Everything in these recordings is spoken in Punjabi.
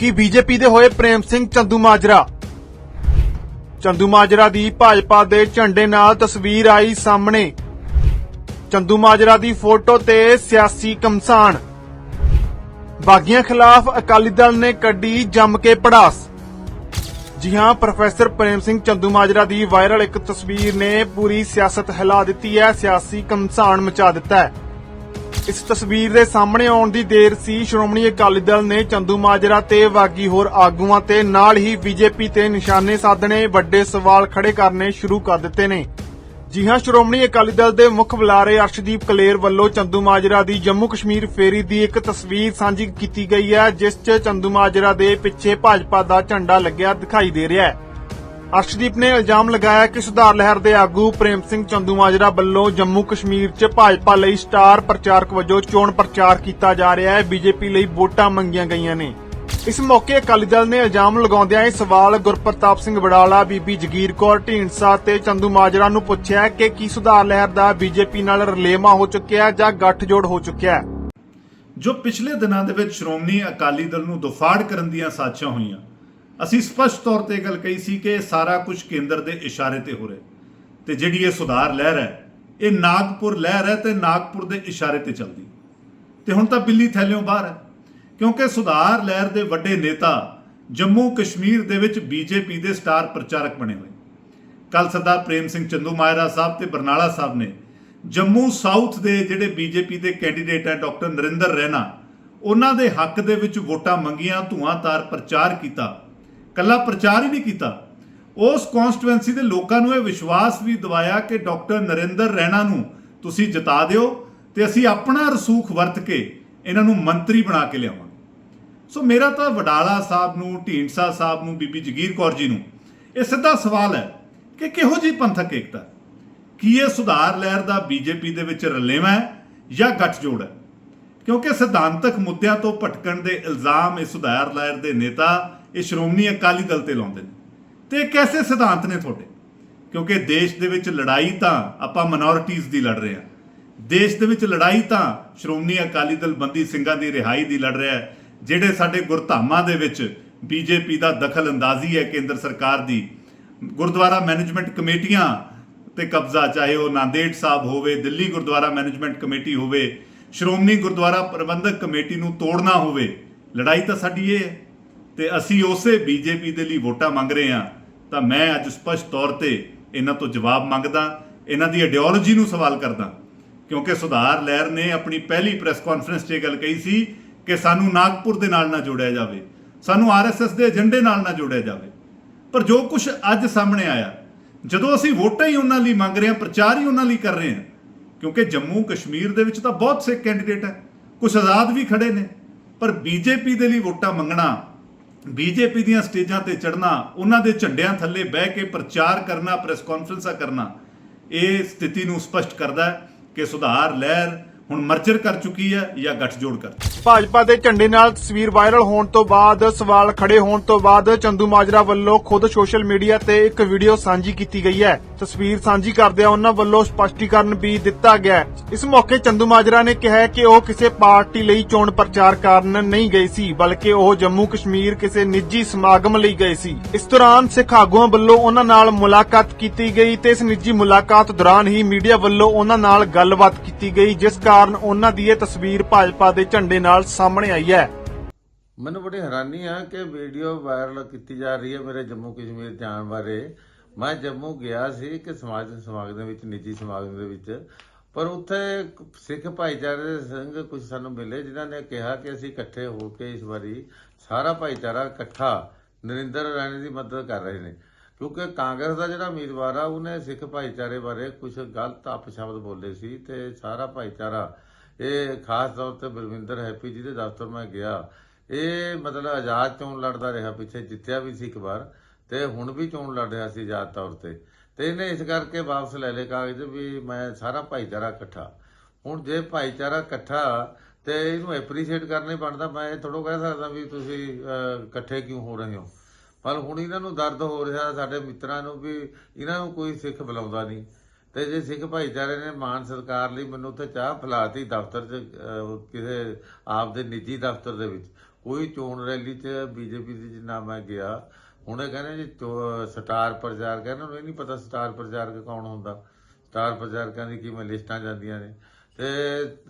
ਮੁਖੀ ਬੀਜੇਪੀ ਦੇ ਹੋਏ ਪ੍ਰੇਮ ਸਿੰਘ ਚੰਦੂ ਮਾਜਰਾ? ਚੰਦੂ ਮਾਜਰਾ ਦੀ ਭਾਜਪਾ ਦੇ ਝੰਡੇ ਨਾਲ ਤਸਵੀਰ ਆਈ ਸਾਹਮਣੇ। ਚੰਦੂ ਮਾਜਰਾ ਦੀ ਫੋਟੋ ਤੇ ਸਿਆਸੀ ਕਮਸਾਨ। ਬਾਗੀਆਂ ਖਿਲਾਫ ਅਕਾਲੀ ਦਲ ਨੇ ਕੱਢੀ ਜੰਮ ਕੇ ਪੜਾਸ। ਜੀ ਹਾਂ, ਪ੍ਰੋਫੈਸਰ ਪ੍ਰੇਮ ਸਿੰਘ ਚੰਦੂ ਮਾਜਰਾ ਦੀ ਵਾਇਰਲ ਇੱਕ ਤਸਵੀਰ ਨੇ ਪੂਰੀ ਸਿਆਸਤ ਹਿਲਾ ਦਿੱਤੀ ਹੈ, ਸਿਆਸੀ ਕਮਸਾਨ ਮਚਾ ਦਿੱਤਾ ਹੈ। ਇਸ ਤਸਵੀਰ ਦੇ ਸਾਹਮਣੇ ਆਉਣ ਦੀ ਦੇਰ ਸੀ। ਸ਼੍ਰੋਮਣੀ ਅਕਾਲੀ ਦਲ ਨੇ ਚੰਦੂ ਮਾਜਰਾ ਤੇ ਬਾਕੀ ਹੋਰ ਆਗੂਆਂ ਤੇ ਨਾਲ ਹੀ ਬੀਜੇਪੀ ਤੇ ਨਿਸ਼ਾਨੇ ਸਾਧਣੇ, ਵੱਡੇ ਸਵਾਲ ਖੜੇ ਕਰਨੇ ਸ਼ੁਰੂ ਕਰ ਦਿੱਤੇ ਨੇ। ਜੀ ਹਾਂ, ਸ਼੍ਰੋਮਣੀ ਅਕਾਲੀ ਦਲ ਦੇ ਮੁੱਖ ਬੁਲਾਰੇ ਅਰਸ਼ਦੀਪ ਕਲੇਰ ਵੱਲੋਂ ਚੰਦੂ ਮਾਜਰਾ ਦੀ ਜੰਮੂ ਕਸ਼ਮੀਰ ਫੇਰੀ ਦੀ ਇੱਕ ਤਸਵੀਰ ਸਾਂਝੀ ਕੀਤੀ ਗਈ ਹੈ, ਜਿਸ 'ਚ ਚੰਦੂ ਮਾਜਰਾ ਦੇ ਪਿੱਛੇ ਭਾਜਪਾ ਦਾ ਝੰਡਾ ਲੱਗਿਆ ਦਿਖਾਈ ਦੇ ਰਿਹਾ ਹੈ। ਅਰਸ਼ਦੀਪ ਨੇ ਇਲਜ਼ਾਮ ਲਗਾਇਆ ਕਿ ਸੁਧਾਰ ਲਹਿਰ ਦੇ ਆਗੂ ਪ੍ਰੇਮ ਸਿੰਘ ਚੰਦੂਮਾਜਰਾ ਵੱਲੋਂ ਜੰਮੂ ਕਸ਼ਮੀਰ 'ਚ ਭਾਜਪਾ ਲਈ ਸਟਾਰ ਪ੍ਰਚਾਰਕ ਵਜੋਂ ਚੋਣ ਪ੍ਰਚਾਰ ਕੀਤਾ ਜਾ ਰਿਹਾ ਹੈ। ਬੀਜੇਪੀ ਲਈ ਵੋਟਾਂ ਮੰਗੀਆਂ ਗਈਆਂ ਨੇ। ਇਸ ਮੌਕੇ ਅਕਾਲੀ ਦਲ ਨੇ ਇਲਜ਼ਾਮ ਲਗਾਉਂਦਿਆਂ ਇਹ ਸਵਾਲ ਗੁਰਪ੍ਰਤਾਪ ਸਿੰਘ ਵਡਾਲਾ ਬੀਬੀ ਜਗੀਰ ਕੌਰ, ਢੀਂਡਸਾ ਤੇ ਚੰਦੂਮਾਜਰਾ ਨੂੰ ਪੁੱਛਿਆ ਕਿ ਕੀ ਸੁਧਾਰ ਲਹਿਰ ਦਾ ਬੀਜੇਪੀ ਨਾਲ ਰਲੇਮਾ ਹੋ ਚੁੱਕਿਆ ਜਾਂ ਗੱਠਜੋੜ ਹੋ ਚੁੱਕਿਆ ਜੋ ਪਿਛਲੇ ਦਿਨਾਂ ਦੇ ਵਿੱਚ ਸ਼੍ਰੋਮਣੀ ਅਕਾਲੀ ਦਲ ਨੂੰ ਦੁਫਾੜ ਕਰਨ ਦੀਆਂ ਸਾਜ਼ਿਸ਼ਾਂ ਹੋਈਆਂ ਅਸੀਂ ਸਪਸ਼ਟ ਤੌਰ ਤੇ ਗੱਲ ਕਹੀ ਸੀ ਕਿ ਇਹ ਸਾਰਾ ਕੁਝ ਕੇਂਦਰ ਦੇ ਇਸ਼ਾਰੇ ਤੇ ਹੋ ਰਿਹਾ ਤੇ ਜਿਹੜੀ ਇਹ ਸੁਧਾਰ ਲਹਿਰ ਹੈ, ਇਹ ਨਾਗਪੁਰ ਲਹਿਰ ਹੈ ਤੇ ਨਾਗਪੁਰ ਦੇ ਇਸ਼ਾਰੇ ਤੇ ਚੱਲਦੀ। ਤੇ ਹੁਣ ਤਾਂ ਬਿੱਲੀ ਥੈਲਿਓਂ ਬਾਹਰ ਹੈ। ਕਿਉਂਕਿ ਸੁਧਾਰ ਲਹਿਰ ਦੇ ਵੱਡੇ ਨੇਤਾ ਜੰਮੂ ਕਸ਼ਮੀਰ ਦੇ ਵਿੱਚ ਬੀਜੇਪੀ ਦੇ ਸਟਾਰ ਪ੍ਰਚਾਰਕ ਬਣੇ ਹੋਏ। ਕੱਲ ਸਰਦਾਰ ਪ੍ਰੇਮ ਸਿੰਘ ਚੰਦੂ ਮਾਇਰਾ ਸਾਹਿਬ ਤੇ ਬਰਨਾਲਾ ਸਾਹਿਬ ਨੇ ਜੰਮੂ ਸਾਊਥ ਦੇ ਜਿਹੜੇ ਬੀਜੇਪੀ ਦੇ ਕੈਂਡੀਡੇਟ ਹੈ, ਡਾਕਟਰ ਨਰਿੰਦਰ ਰੈਨਾ, ਉਹਨਾਂ ਦੇ ਹੱਕ ਦੇ ਵਿੱਚ ਵੋਟਾਂ ਮੰਗੀਆਂ ਧੂਆਂਤਾਰ ਪ੍ਰਚਾਰ ਕੀਤਾ। ਕੱਲਾ ਪ੍ਰਚਾਰ ਹੀ ਨਹੀਂ ਕੀਤਾ। ਉਸ ਕਨਸਟੀਟੂਐਂਸੀ ਦੇ ਲੋਕਾਂ ਨੂੰ ਇਹ ਵਿਸ਼ਵਾਸ ਵੀ ਦਿਵਾਇਆ ਕਿ ਡਾਕਟਰ ਨਰਿੰਦਰ ਰੈਨਾ ਨੂੰ ਤੁਸੀਂ ਜਿਤਾ ਦਿਓ ਤੇ ਅਸੀਂ ਆਪਣਾ ਰਸੂਖ ਵਰਤ ਕੇ ਇਹਨਾਂ ਨੂੰ ਮੰਤਰੀ ਬਣਾ ਕੇ ਲਿਆਵਾਂਗੇ ਸੋ ਮੇਰਾ ਤਾਂ ਵਡਾਲਾ ਸਾਹਿਬ ਨੂੰ, ਢੀਂਡਸਾ ਸਾਹਿਬ ਨੂੰ, ਬੀਬੀ ਜਗੀਰ ਕੌਰ ਜੀ ਨੂੰ ਇਹ ਸਿੱਧਾ ਸਵਾਲ ਹੈ ਕਿ ਕਿਹੋ ਜੀ ਪੰਥਕ ਏਕਤਾ? ਕੀ ਇਹ ਸੁਧਾਰ ਲਹਿਰ ਦਾ ਬੀਜੇਪੀ ਦੇ ਵਿੱਚ ਰਲੇਵਾਂ ਹੈ ਜਾਂ ਗੱਠਜੋੜ ਹੈ? ਕਿਉਂਕਿ ਸਿਧਾਂਤਕ ਮੁੱਦਿਆਂ ਤੋਂ ਭਟਕਣ ਦੇ ਇਲਜ਼ਾਮ ਇਹ ਸੁਧਾਰ ਲਹਿਰ ਦੇ ਨੇਤਾ ਇਹ ਸ਼੍ਰੋਮਣੀ ਅਕਾਲੀ ਦਲ ਤੇ ਲਾਉਂਦੇ ਨੇ। ਤੇ ਇਹ ਕੈਸੇ ਸਿਧਾਂਤ ਨੇ ਤੁਹਾਡੇ? ਕਿਉਂਕਿ ਦੇਸ਼ ਦੇ ਵਿੱਚ ਲੜਾਈ ਤਾਂ ਆਪਾਂ ਮਿਨੋਰਿਟੀਜ਼ ਦੀ ਲੜ ਰਹੇ ਹਾਂ। ਦੇਸ਼ ਦੇ ਵਿੱਚ ਲੜਾਈ ਤਾਂ ਸ਼੍ਰੋਮਣੀ ਅਕਾਲੀ ਦਲ ਬੰਦੀ ਸਿੰਘਾਂ ਦੀ ਰਿਹਾਈ ਦੀ ਲੜ ਰਿਹਾ ਹੈ, ਜਿਹੜੇ ਸਾਡੇ ਗੁਰਧਾਮਾਂ ਦੇ ਵਿੱਚ ਬੀਜੇਪੀ ਦਾ ਦਖਲ ਅੰਦਾਜ਼ੀ ਹੈ, ਕੇਂਦਰ ਸਰਕਾਰ ਦੀ। ਗੁਰਦੁਆਰਾ ਮੈਨੇਜਮੈਂਟ ਕਮੇਟੀਆਂ ਤੇ ਕਬਜ਼ਾ, ਚਾਹੇ ਉਹ ਨਾਂਦੇੜ ਸਾਹਿਬ ਹੋਵੇ, ਦਿੱਲੀ ਗੁਰਦੁਆਰਾ ਮੈਨੇਜਮੈਂਟ ਕਮੇਟੀ ਹੋਵੇ, ਸ਼੍ਰੋਮਣੀ ਗੁਰਦੁਆਰਾ ਪ੍ਰਬੰਧਕ ਕਮੇਟੀ ਨੂੰ ਤੋੜਨਾ ਹੋਵੇ, ਲੜਾਈ ਤਾਂ ਸਾਡੀ ਇਹ ਹੈ। ਤੇ ਅਸੀਂ ਉਸੇ ਬੀਜੇਪੀ ਦੇ ਲਈ ਵੋਟਾਂ ਮੰਗ ਰਹੇ ਹਾਂ, ਤਾਂ ਮੈਂ ਅੱਜ ਸਪਸ਼ਟ ਤੌਰ ਤੇ ਇਹਨਾਂ ਤੋਂ ਜਵਾਬ ਮੰਗਦਾ, ਇਹਨਾਂ ਦੀ ਆਈਡੀਓਲੋਜੀ ਨੂੰ ਸਵਾਲ ਕਰਦਾ। ਕਿਉਂਕਿ ਸੁਧਾਰ ਲਹਿਰ ਨੇ ਆਪਣੀ ਪਹਿਲੀ ਪ੍ਰੈਸ ਕਾਨਫਰੰਸ 'ਚ ਇਹ ਗੱਲ ਕਹੀ ਸੀ ਕਿ ਸਾਨੂੰ ਨਾਗਪੁਰ ਦੇ ਨਾਲ ਨਾ ਜੋੜਿਆ ਜਾਵੇ, ਸਾਨੂੰ ਆਰਐਸਐਸ ਦੇ ਏਜੰਡੇ ਨਾਲ ਨਾ ਜੋੜਿਆ ਜਾਵੇ। ਪਰ ਜੋ ਕੁਝ ਅੱਜ ਸਾਹਮਣੇ ਆਇਆ, ਜਦੋਂ ਅਸੀਂ ਵੋਟਾਂ ਹੀ ਉਹਨਾਂ ਲਈ ਮੰਗ ਰਹੇ ਹਾਂ, ਪ੍ਰਚਾਰ ਹੀ ਉਹਨਾਂ ਲਈ ਕਰ ਰਹੇ ਹਾਂ, ਕਿਉਂਕਿ ਜੰਮੂ ਕਸ਼ਮੀਰ ਦੇ ਵਿੱਚ ਤਾਂ ਬਹੁਤ ਸੇ ਕੈਂਡੀਡੇਟ ਹੈ ਕੁਝ ਆਜ਼ਾਦ ਵੀ ਖੜੇ ਨੇ, ਪਰ ਬੀਜੇਪੀ ਦੇ ਲਈ ਵੋਟਾਂ ਮੰਗਣਾ ਬੀਜੇਪੀ ਦੀਆਂ ਸਟੇਜਾਂ ਤੇ ਚੜਨਾ ਉਹਨਾਂ ਦੇ ਝੰਡਿਆਂ ਥੱਲੇ ਬਹਿ ਕੇ ਪ੍ਰਚਾਰ ਕਰਨਾ ਪ੍ਰੈਸ ਕਾਨਫਰੰਸਾਂ ਕਰਨਾ, ਇਹ ਸਥਿਤੀ ਨੂੰ ਸਪਸ਼ਟ ਕਰਦਾ ਹੈ ਕਿ ਸੁਧਾਰ, ਲਹਿਰ ਹੁਣ ਮਰਜਰ ਕਰ ਚੁੱਕੀ ਹੈ ਜਾਂ ਗੱਠਜੋੜ ਕਰ ਭਾਜਪਾ ਦੇ ਝੰਡੇ ਨਾਲ ਤਸਵੀਰ ਵਾਇਰਲ ਹੋਣ ਤੋਂ ਬਾਅਦ, ਸਵਾਲ ਖੜੇ ਹੋਣ ਤੋਂ ਬਾਅਦ ਚੰਦੂ ਮਾਜਰਾ ਵੱਲੋਂ ਖੁਦ ਸੋਸ਼ਲ ਮੀਡੀਆ ਤੇ ਇੱਕ ਵੀਡੀਓ ਸਾਂਝੀ ਕੀਤੀ ਗਈ ਹੈ। ਤਸਵੀਰ ਸਾਂਝੀ ਕਰਦਿਆਂ ਉਹਨਾਂ ਵੱਲੋਂ ਸਪਸ਼ਟੀਕਰਨ ਵੀ ਦਿੱਤਾ ਗਿਆ ਇਸ ਮੌਕੇ ਚੰਦੂ ਮਾਜਰਾ ਨੇ ਕਿਹਾ ਕਿ ਉਹ ਕਿਸੇ ਪਾਰਟੀ ਲਈ ਚੋਣ ਪ੍ਰਚਾਰ ਕਰਨ ਨਹੀਂ ਗਏ ਸੀ, ਬਲਕਿ ਉਹ ਜੰਮੂ ਕਸ਼ਮੀਰ ਕਿਸੇ ਨਿੱਜੀ ਸਮਾਗਮ ਲਈ ਗਏ ਸੀ। ਇਸ ਦੌਰਾਨ ਸਿੱਖ ਆਗੂਆਂ ਵੱਲੋਂ ਉਹਨਾਂ ਨਾਲ ਮੁਲਾਕਾਤ ਕੀਤੀ ਗਈ ਤੇ ਇਸ ਨਿੱਜੀ ਮੁਲਾਕਾਤ ਦੌਰਾਨ ਹੀ ਮੀਡੀਆ ਵੱਲੋਂ ਉਹਨਾਂ ਨਾਲ ਗੱਲਬਾਤ ਕੀਤੀ ਗਈ, ਜਿਸ ਕਾਰਨ ਉਹਨਾਂ ਦੀ ਇਹ ਤਸਵੀਰ ਭਾਜਪਾ ਦੇ ਝੰਡੇ ਨਾਲ ਸਾਹਮਣੇ ਆਈ ਹੈ। ਮੈਨੂੰ ਬੜੀ ਹੈਰਾਨੀ ਆ ਕਿ ਵੀਡੀਓ ਵਾਇਰਲ ਕੀਤੀ ਜਾ ਰਹੀ ਹੈ ਮੇਰੇ ਜੰਮੂ ਕਸ਼ਮੀਰ ਜਾਣ ਬਾਰੇ। ਮੈਂ ਜੰਮੂ ਗਿਆ ਸੀ ਕਿ ਸਮਾਜ ਸਮਾਗਮ ਦੇ ਵਿੱਚ, ਨਿੱਜੀ ਸਮਾਗਮ ਦੇ ਵਿੱਚ। ਪਰ ਉੱਥੇ ਸਿੱਖ ਭਾਈਚਾਰੇ ਦੇ ਸੰਗ ਕੁਝ ਸਾਨੂੰ ਮਿਲੇ ਜਿਨ੍ਹਾਂ ਨੇ ਕਿਹਾ ਕਿ ਅਸੀਂ ਇਕੱਠੇ ਹੋ ਕੇ ਇਸ ਵਾਰੀ ਸਾਰਾ ਭਾਈਚਾਰਾ ਇਕੱਠਾ ਨਰਿੰਦਰ ਰਾਣੀ ਦੀ ਮਦਦ ਕਰ ਰਹੇ ਨੇ। ਕਿਉਂਕਿ ਕਾਂਗਰਸ ਦਾ ਜਿਹੜਾ ਉਮੀਦਵਾਰ ਆ, ਉਹਨੇ ਸਿੱਖ ਭਾਈਚਾਰੇ ਬਾਰੇ ਕੁਝ ਗਲਤ ਅਪਸ਼ਬਦ ਬੋਲੇ ਸੀ ਤੇ ਸਾਰਾ ਭਾਈਚਾਰਾ, ਇਹ ਖਾਸ ਤੌਰ ਤੇ ਬਲਵਿੰਦਰ ਹੈਪੀ ਜੀ ਦੇ ਦਫ਼ਤਰ ਮੈਂ ਗਿਆ। ਇਹ ਮਤਲਬ ਆਜ਼ਾਦ ਚੋਣ ਲੜਦਾ ਰਿਹਾ, ਪਿੱਛੇ ਜਿੱਤਿਆ ਵੀ ਸੀ ਇੱਕ ਵਾਰ ਤੇ ਹੁਣ ਵੀ ਚੋਣ ਲੜ ਰਿਹਾ ਸੀ ਆਜ਼ਾਦ ਤੌਰ ਤੇ। ਤੇ ਇਹਨੇ ਇਸ ਕਰਕੇ ਵਾਪਸ ਲੈ ਲਏ ਕਾਗਜ਼ ਵੀ ਮੈਂ ਸਾਰਾ ਭਾਈਚਾਰਾ ਇਕੱਠਾ। ਹੁਣ ਜੇ ਭਾਈਚਾਰਾ ਇਕੱਠਾ ਤੇ ਇਹਨੂੰ ਐਪਰੀਸ਼ੀਏਟ ਕਰਨੇ ਬਣਦਾ, ਮੈਂ ਇਹ ਥੋੜੋ ਕਹਿ ਸਕਦਾ ਵੀ ਤੁਸੀਂ ਇਕੱਠੇ ਕਿਉਂ ਹੋ ਰਹੇ ਹੋ? ਪਰ ਹੁਣ ਇਹਨਾਂ ਨੂੰ ਦਰਦ ਹੋ ਰਿਹਾ, ਸਾਡੇ ਮਿੱਤਰਾਂ ਨੂੰ ਵੀ, ਇਹਨਾਂ ਨੂੰ ਕੋਈ ਸਿੱਖ ਬੁਲਾਉਂਦਾ ਨਹੀਂ। ਤੇ ਜੇ ਸਿੱਖ ਭਾਈਚਾਰੇ ਨੇ ਮਾਨ ਸਰਕਾਰ ਲਈ ਮੈਨੂੰ ਉੱਥੇ ਚਾਹ ਫਲਾਤੀ ਦਫ਼ਤਰ 'ਚ ਕਿਸੇ ਆਪ ਦੇ ਨਿੱਜੀ ਦਫ਼ਤਰ ਦੇ ਵਿੱਚ। ਕੋਈ ਚੋਣ ਰੈਲੀ 'ਚ ਬੀਜੇਪੀ ਦੀ ਜਿੰਨਾ ਮੈਂ ਗਿਆ, ਹੁਣ ਇਹ ਕਹਿੰਦੇ ਜੀ ਚੋ- ਸਟਾਰ ਪ੍ਰਚਾਰਕ ਇਹਨਾਂ ਨੂੰ ਇਹ ਨਹੀਂ ਪਤਾ ਸਟਾਰ ਪ੍ਰਚਾਰਕ ਕੌਣ ਹੁੰਦਾ। ਸਟਾਰ ਪ੍ਰਚਾਰਕਾਂ ਦੀ ਕਿਵੇਂ ਲਿਸਟਾਂ ਜਾਂਦੀਆਂ ਨੇ। ਤੇ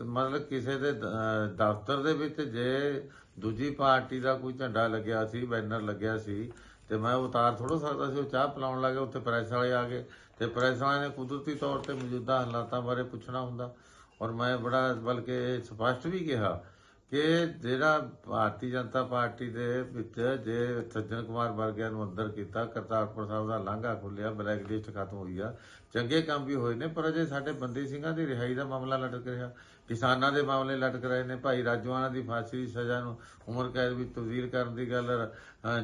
ਮਤਲਬ ਕਿਸੇ ਦੇ ਦਫ਼ਤਰ ਦੇ ਵਿੱਚ ਜੇ ਦੂਜੀ ਪਾਰਟੀ ਦਾ ਕੋਈ ਝੰਡਾ ਲੱਗਿਆ ਸੀ, ਬੈਨਰ ਲੱਗਿਆ ਸੀ, ਤੇ ਮੈਂ ਉਤਾਰ ਥੋੜੋ ਸਕਦਾ ਸੀ, ਉਹ ਚਾਹ ਪਿਲਾਉਣ ਲੱਗੇ ਉੱਥੇ ਪ੍ਰੈਸ ਵਾਲੇ ਆ ਗਏ। ਤੇ ਪ੍ਰੈਸ ਵਾਲਿਆਂ ਨੇ ਕੁਦਰਤੀ ਤੌਰ ਤੇ ਮੌਜੂਦਾ ਹਾਲਾਤਾਂ ਬਾਰੇ ਪੁੱਛਣਾ ਹੁੰਦਾ। ਔਰ ਮੈਂ ਬੜਾ, ਬਲਕਿ ਸਪਸ਼ਟ ਵੀ ਕਿਹਾ ਕਿ ਜਿਹੜਾ ਭਾਰਤੀ ਜਨਤਾ ਪਾਰਟੀ ਦੇ ਵਿੱਚ ਜੇ ਸੱਜਣ ਕੁਮਾਰ ਵਰਗਿਆਂ ਨੂੰ ਅੰਦਰ ਕੀਤਾ, ਕਰਤਾਰਪੁਰ ਸਾਹਿਬ ਦਾ ਲਾਂਘਾ ਖੁੱਲਿਆ ਬਲੈਕ ਲਿਸਟ ਖਤਮ ਹੋਈ ਆ, ਚੰਗੇ ਕੰਮ ਵੀ ਹੋਏ ਨੇ, ਪਰ ਅਜੇ ਸਾਡੇ ਬੰਦੀ ਸਿੰਘਾਂ ਦੀ ਰਿਹਾਈ ਦਾ ਮਾਮਲਾ ਲਟਕ ਰਿਹਾ। ਕਿਸਾਨਾਂ ਦੇ ਮਾਮਲੇ ਲਟਕ ਰਹੇ ਨੇ, ਭਾਈ ਰਾਜੂਆਣਾ ਦੀ ਫਾਂਸੀ ਦੀ ਸਜ਼ਾ ਨੂੰ ਉਮਰ ਕੈਦ ਵਿੱਚ ਤਬਦੀਲ ਕਰਨ ਦੀ ਗੱਲ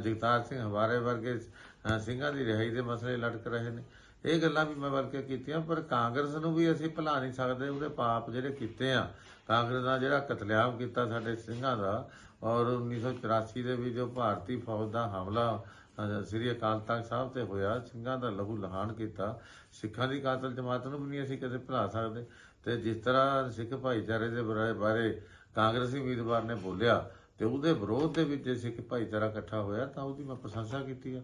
ਜਗਤਾਰ ਸਿੰਘ ਹਵਾਰੇ ਵਰਗੇ ਸਿੰਘਾਂ ਦੀ ਰਿਹਾਈ ਦੇ ਮਸਲੇ ਲਟਕ ਰਹੇ ਨੇ। ਇਹ ਗੱਲਾਂ ਵੀ ਮੈਂ ਬਲਕਿ ਕੀਤੀਆਂ, ਪਰ ਕਾਂਗਰਸ ਨੂੰ ਵੀ ਅਸੀਂ ਭੁਲਾ ਨਹੀਂ ਸਕਦੇ, ਉਹਦੇ ਪਾਪ ਜਿਹੜੇ ਕੀਤੇ ਆ ਕਾਂਗਰਸ ਦਾ ਜਿਹੜਾ ਕਤਲੇਆਮ ਕੀਤਾ ਸਾਡੇ ਸਿੰਘਾਂ ਦਾ ਔਰ 1984 ਦੇ ਵਿੱਚ ਜੋ ਭਾਰਤੀ ਫੌਜ ਦਾ ਹਮਲਾ ਸ੍ਰੀ ਅਕਾਲ ਤਖਤ ਸਾਹਿਬ ਤੇ ਹੋਇਆ, ਸਿੰਘਾਂ ਦਾ ਲਹੂ ਲਹਾਨ ਕੀਤਾ। ਸਿੱਖਾਂ ਦੀ ਕਾਤਲ ਜਮਾਤ ਨੂੰ ਵੀ ਨਹੀਂ ਅਸੀਂ ਕਦੇ ਭੁਲਾ ਸਕਦੇ। ਤੇ ਜਿਸ ਤਰ੍ਹਾਂ ਸਿੱਖ ਭਾਈਚਾਰੇ ਦੇ ਬਾਰੇ- ਬਾਰੇ ਕਾਂਗਰਸੀ ਉਮੀਦਵਾਰ ਨੇ ਬੋਲਿਆ ਤੇ ਉਹਦੇ ਵਿਰੋਧ ਦੇ ਵਿੱਚ ਜੇ ਸਿੱਖ ਭਾਈਚਾਰਾ ਇਕੱਠਾ ਹੋਇਆ ਤਾਂ ਉਹਦੀ ਮੈਂ ਪ੍ਰਸ਼ੰਸਾ ਕੀਤੀ ਆ।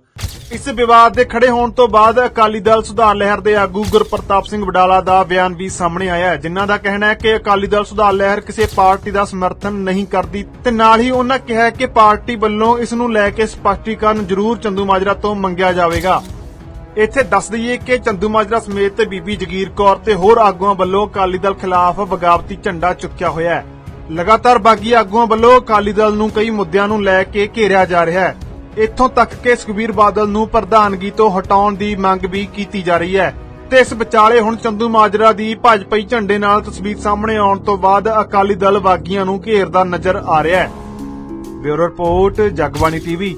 ਇਸ ਵਿਵਾਦ ਦੇ ਖੜੇ ਹੋਣ ਤੋਂ ਬਾਅਦ ਅਕਾਲੀ ਦਲ ਸੁਧਾਰ ਲਹਿਰ ਦੇ ਆਗੂ ਗੁਰਪ੍ਰਤਾਪ ਸਿੰਘ ਵਡਾਲਾ ਦਾ ਬਿਆਨ ਵੀ ਸਾਹਮਣੇ ਆਇਆ ਹੈ, ਜਿਨ੍ਹਾਂ ਦਾ ਕਹਿਣਾ ਹੈ ਕਿ ਅਕਾਲੀ ਦਲ ਸੁਧਾਰ ਲਹਿਰ ਕਿਸੇ ਪਾਰਟੀ ਦਾ ਸਮਰਥਨ ਨਹੀਂ ਕਰਦੀ ਤੇ ਨਾਲ ਹੀ ਉਹਨਾਂ ਕਿਹਾ ਕਿ ਪਾਰਟੀ ਵੱਲੋਂ ਇਸ ਨੂੰ ਲੈ ਕੇ ਸਪਸ਼ਟੀਕਰਨ ਜ਼ਰੂਰ ਚੰਦੂ ਮਾਜਰਾ ਤੋਂ ਮੰਗਿਆ ਜਾਵੇਗਾ। ਇੱਥੇ ਦੱਸ ਦਈਏ ਕਿ ਚੰਦੂ ਮਾਜਰਾ ਸਮੇਤ ਬੀਬੀ ਜਗੀਰ ਕੌਰ ਤੇ ਹੋਰ ਆਗੂਆਂ ਵੱਲੋਂ ਅਕਾਲੀ ਦਲ ਖਿਲਾਫ ਬਗਾਵਤੀ ਝੰਡਾ ਚੁੱਕਿਆ ਹੋਇਆ ਹੈ। ਲਗਾਤਾਰ ਬਾਗੀ ਆਗੂਆਂ ਵੱਲੋਂ ਅਕਾਲੀ ਦਲ ਨੂੰ ਕਈ ਮੁੱਦਿਆਂ ਨੂੰ ਲੈ ਕੇ ਘੇਰਿਆ ਜਾ ਰਿਹਾ ਹੈ। ਇੱਥੋਂ ਤੱਕ ਕਿ ਸੁਖਬੀਰ ਬਾਦਲ ਨੂੰ ਪ੍ਰਧਾਨਗੀ ਤੋਂ ਹਟਾਉਣ ਦੀ ਮੰਗ ਵੀ ਕੀਤੀ ਜਾ ਰਹੀ ਹੈ। ਤੇ ਇਸ ਵਿਚਾਲੇ ਹੁਣ ਚੰਦੂ ਮਾਜਰਾ ਦੀ ਭਾਜਪਾਈ ਝੰਡੇ ਨਾਲ ਤਸਵੀਰ ਸਾਹਮਣੇ ਆਉਣ ਤੋਂ ਬਾਅਦ ਅਕਾਲੀ ਦਲ ਬਾਗੀਆਂ ਨੂੰ ਘੇਰਦਾ ਨਜ਼ਰ ਆ ਰਿਹਾ ਹੈ। Bureau report, Jagbani TV.